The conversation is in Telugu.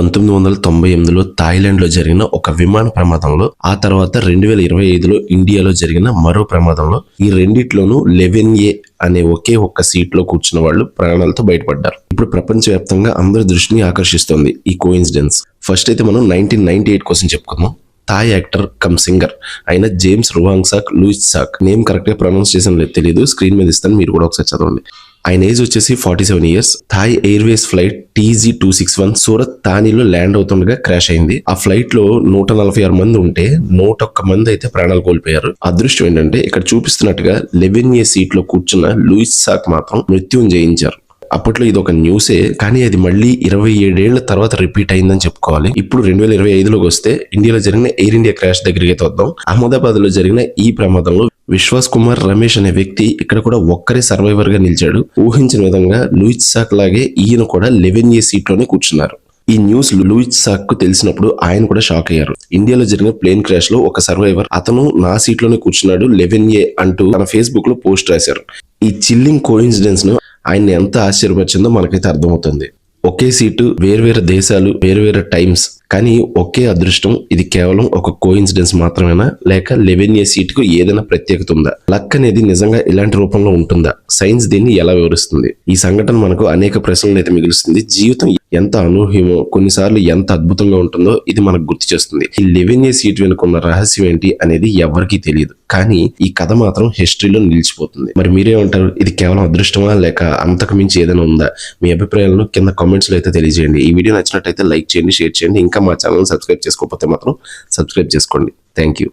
పంతొమ్మిది వందల తొంభై ఎనిమిదిలో థాయిలాండ్లో జరిగిన ఒక విమాన ప్రమాదంలో ఆ తర్వాత రెండు వేల ఇరవై ఐదులో ఇండియాలో జరిగిన మరో ప్రమాదంలో ఈ రెండిట్లోనూ లెవెన్ ఏ అనే ఒకే ఒక్క సీట్లో కూర్చున్న వాళ్ళు ప్రాణాలతో బయటపడ్డారు. ఇప్పుడు ప్రపంచవ్యాప్తంగా అందరి దృష్టిని ఆకర్షిస్తోంది ఈ కోయిన్సిడెన్స్ ఫస్ట్ అయితే మనం నైన్టీన్ నైన్టీ ఎయిట్ కోసం చెప్పుకుందాం. థాయ్ యాక్టర్ కమ్ సింగర్ అయిన James Ruangsak Loychusak name కరెక్ట్గా ప్రొనౌన్స్ చేసిన తెలియదు స్క్రీన్ మీద ఇస్తాను మీరు కూడా ఒకసారి చదవండి. ఆయన ఏజ్ వచ్చేసి forty seven years Thai Airways flight TG two six one Surat తానీలో land అవుతుండగా క్రాష్ అయింది. ఆ ఫ్లైట్లో నూట నలభై ఆరు మంది ఉంటే నూట ఒక్క మంది అయితే ప్రాణాలు కోల్పోయారు. అదృష్టం ఏంటంటే ఇక్కడ చూపిస్తున్నట్టుగా లెవెన్ ఏ సీట్లో కూర్చున్న లూయిస్ సాక్ మాత్రం మృత్యుం జయించారు. అప్పట్లో ఇది ఒక న్యూసే కానీ అది మళ్ళీ ఇరవై ఏడేళ్ళ తర్వాత రిపీట్ అయిందని చెప్పుకోవాలి. ఇప్పుడు రెండు వేల ఇరవై ఐదులోకి వస్తే ఇండియాలో జరిగిన ఎయిర్ ఇండియా క్రాష్ దగ్గరికి అయితే వద్దాం. అహ్మదాబాద్లో జరిగిన ఈ ప్రమాదంలో విశ్వాస్ కుమార్ రమేష్ అనే వ్యక్తి ఇక్కడ కూడా ఒక్కరే సర్వైవర్గా నిలిచాడు. ఊహించిన విధంగా లూయిస్ సాక్ లాగే ఈయన కూడా లెవెన్ ఏ సీట్లోనే కూర్చున్నారు. ఈ న్యూస్ లూయిస్ సాక్కు తెలిసినప్పుడు ఆయన కూడా షాక్ అయ్యారు. ఇండియాలో జరిగిన ప్లేన్ క్రాష్లో ఒక సర్వైవర్ అతను నా సీట్లోనే కూర్చున్నాడు లెవెన్ ఏ అంటూ తన ఫేస్బుక్లో పోస్ట్ రాశారు. ఈ చిల్లింగ్ కోఇన్సిడెన్స్ను ఆయన ఎంత ఆశ్చర్యపరిచిందో మనకైతే అర్థమవుతుంది. ఒకే సీటు వేర్వేరు దేశాలు వేర్వేరు టైమ్స్ కానీ ఒకే అదృష్టం ఇది కేవలం ఒక కోయిన్సిడెన్స్ మాత్రమేనా? లేక లెవెన్ ఏ సీట్ ఏదైనా ప్రత్యేకత ఉందా? లక్ అనేది నిజంగా ఇలాంటి రూపంలో ఉంటుందా? సైన్స్ దీన్ని ఎలా వివరిస్తుంది? ఈ సంఘటన మనకు అనేక ప్రశ్నలు అయితే మిగులుస్తుంది. జీవితం ఎంత అనూహ్యమో కొన్నిసార్లు ఎంత అద్భుతంగా ఉంటుందో ఇది మనకు గుర్తు చేస్తుంది. ఈ లెవెన్ ఏ సీట్ వెనుకున్న రహస్యం ఏంటి అనేది ఎవరికీ తెలియదు. కానీ ఈ కథ మాత్రం హిస్టరీలో నిలిచిపోతుంది. మరి మీరేమంటారు? ఇది కేవలం అదృష్టమా? లేక అంతకు మించి ఏదైనా ఉందా? మీ అభిప్రాయాలను కింద కామెంట్స్లో అయితే తెలియజేయండి. ఈ వీడియో నచ్చినట్టయితే లైక్ చేయండి షేర్ చేయండి. ఇంకా మా ఛానల్ సబ్స్క్రైబ్ చేసుకోకపోతే మాత్రం సబ్స్క్రైబ్ చేసుకోండి. Thank you